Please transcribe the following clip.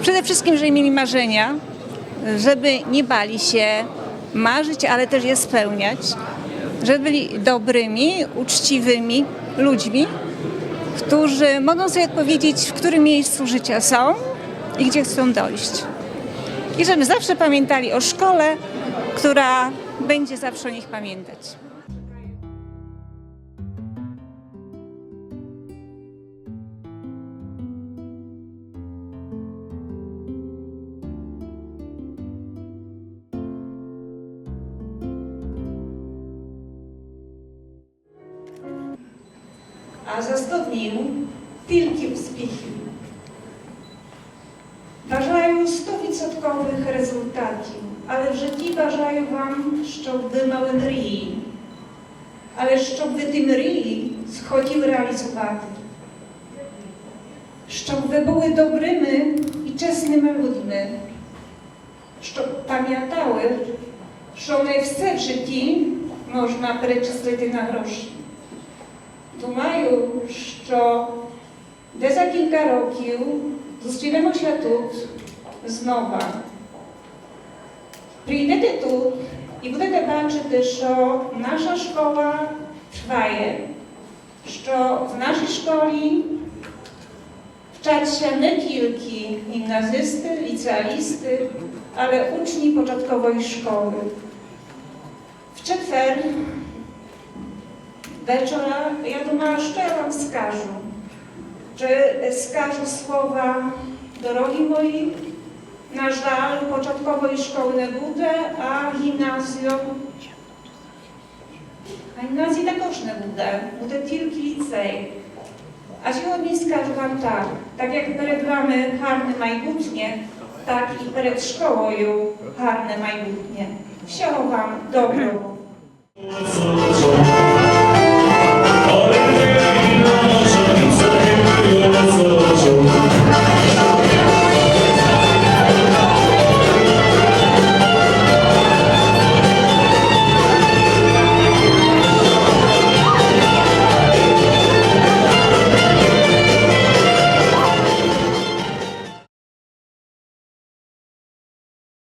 Przede wszystkim, żeby mieli marzenia, żeby nie bali się marzyć, ale też je spełniać, żeby byli dobrymi, uczciwymi ludźmi, którzy mogą sobie odpowiedzieć, w którym miejscu życia są i gdzie chcą dojść. I żeby zawsze pamiętali o szkole, która będzie zawsze o nich pamiętać. А за 100 днів тільки успіхів. Бажаю 100% результатів, але в житті бажаю вам, щоб ви мали мрії. Але щоб ви ті мрії схотіли реалізувати. Щоб ви були добрими і чесними людьми. Щоб пам'ятали, що не все в житті можна перечислити на гроші. Думаю, що десь за кілька років зустрінемося тут знову. Прийдете тут і будете бачити, що наша школа триває, що в нашій школі вчаться не тільки гімназисти, ліцеалісти, але учні початкової школи. В четвер Wieczora, ja думала, що я вам скажу. Чи скажу слова, дорогі мої, на жаль, початкової школи не буде, а гімназію. А гімназії також не буде, буде тільки ліцей. А сьогодні скажу вам так, так як перед вами гарне майбутнє, так і перед школою гарне майбутнє. Всього вам доброго. Thank